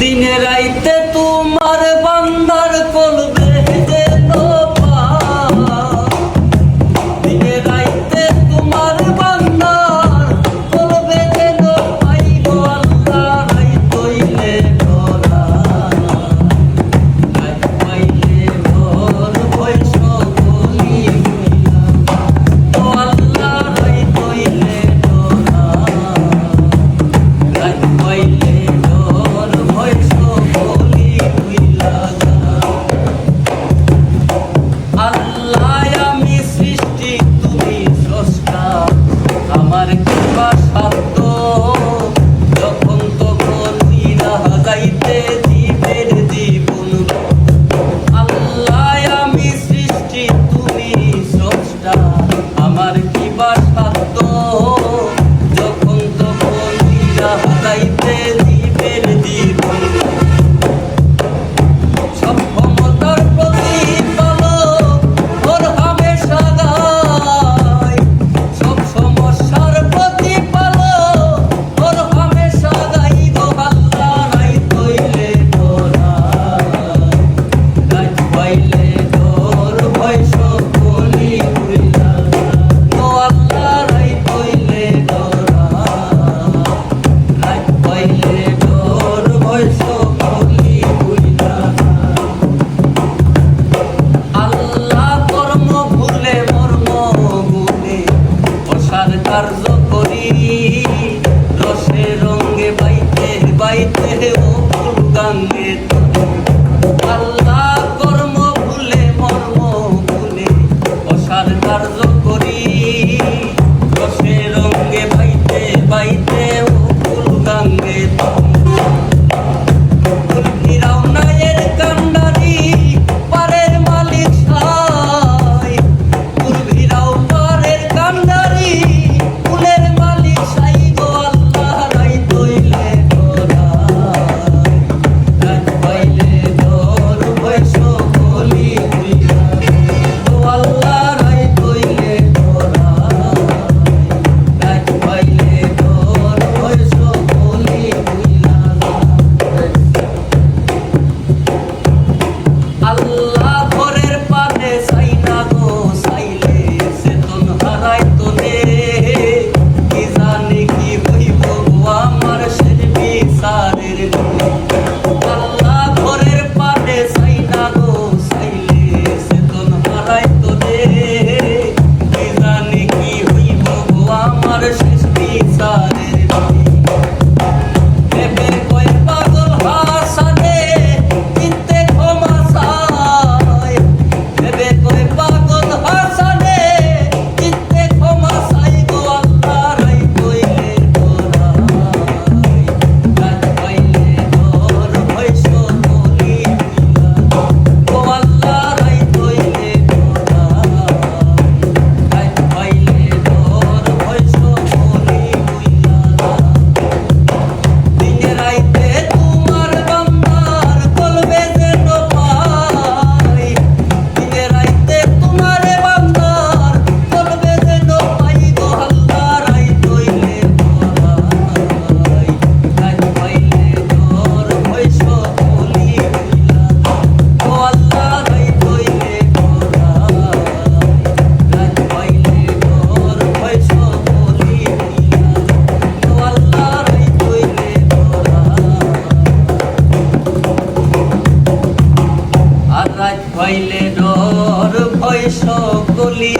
দিনে রাইতে তোমার বান্দার কলব পাইতে ও ফুলকাঙ্গে আল্লাহ কর্ম ভুলে মর্ম ভুলে অসার কার্য সকলি